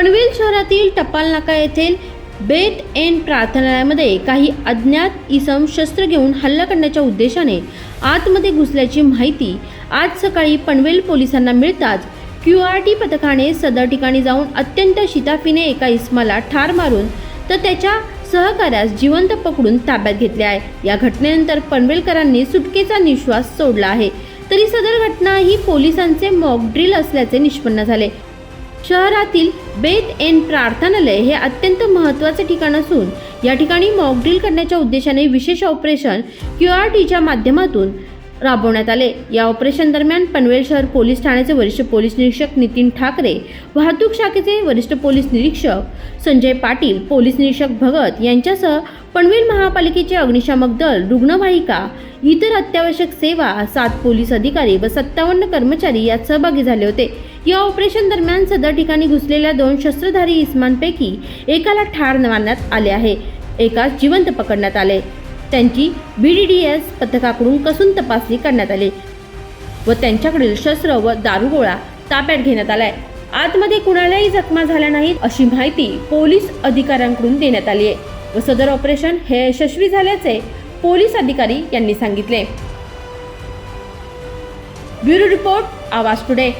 पनवेल शहरातील टपाल नाका येथील बेत एन प्रार्थनालयामध्ये काही अज्ञात इसम शस्त्र घेऊन हल्ला करण्याच्या उद्देशाने आतमध्ये घुसल्याची माहिती आज सकाळी पनवेल पोलिसांना मिळताच क्यू आर टी पथकाने सदर ठिकाणी जाऊन अत्यंत शिताफीने एका इसमाला ठार मारून तर त्याच्या सहकार्यास जिवंत पकडून ताब्यात घेतले आहे. या घटनेनंतर पनवेलकरांनी सुटकेचा निश्वास सोडला आहे. तरी सदर घटना ही पोलिसांचे मॉक ड्रिल असल्याचे निष्पन्न झाले. शहरातील बेत एन प्रार्थनालय हे अत्यंत महत्त्वाचे ठिकाण असून या ठिकाणी मॉकड्रिल करण्याच्या उद्देशाने विशेष ऑपरेशन क्यू आर टीच्या माध्यमातून राबवण्यात आले. या ऑपरेशन दरम्यान पनवेल शहर पोलीस ठाण्याचे वरिष्ठ पोलीस निरीक्षक नितीन ठाकरे वाहतूक शाखेचे वरिष्ठ पोलीस निरीक्षक संजय पाटील पोलीस निरीक्षक भगत यांच्यासह पनवेल महापालिकेचे अग्निशामक दल रुग्णवाहिका इतर अत्यावश्यक सेवा सात पोलीस अधिकारी व सत्तावन्न कर्मचारी यात सहभागी झाले होते. या ऑपरेशन दरम्यान सदर ठिकाणी घुसलेल्या दोन शस्त्रधारी इसमांपैकी एकाला ठार मारण्यात आले आहे. एकास जिवंत पकडण्यात आले. त्यांची बी डी डी एस पथकाकडून कसून तपासणी करण्यात आली व त्यांच्याकडील शस्त्र व दारुगोळा ताब्यात घेण्यात आलाय. आतमध्ये कुणालाही जखमा झाल्या नाहीत अशी माहिती पोलीस अधिकाऱ्यांकडून देण्यात आली आहे व सदर ऑपरेशन हे यशस्वी झाल्याचे पोलीस अधिकारी यांनी सांगितले. ब्युरो रिपोर्ट आवाज टुडे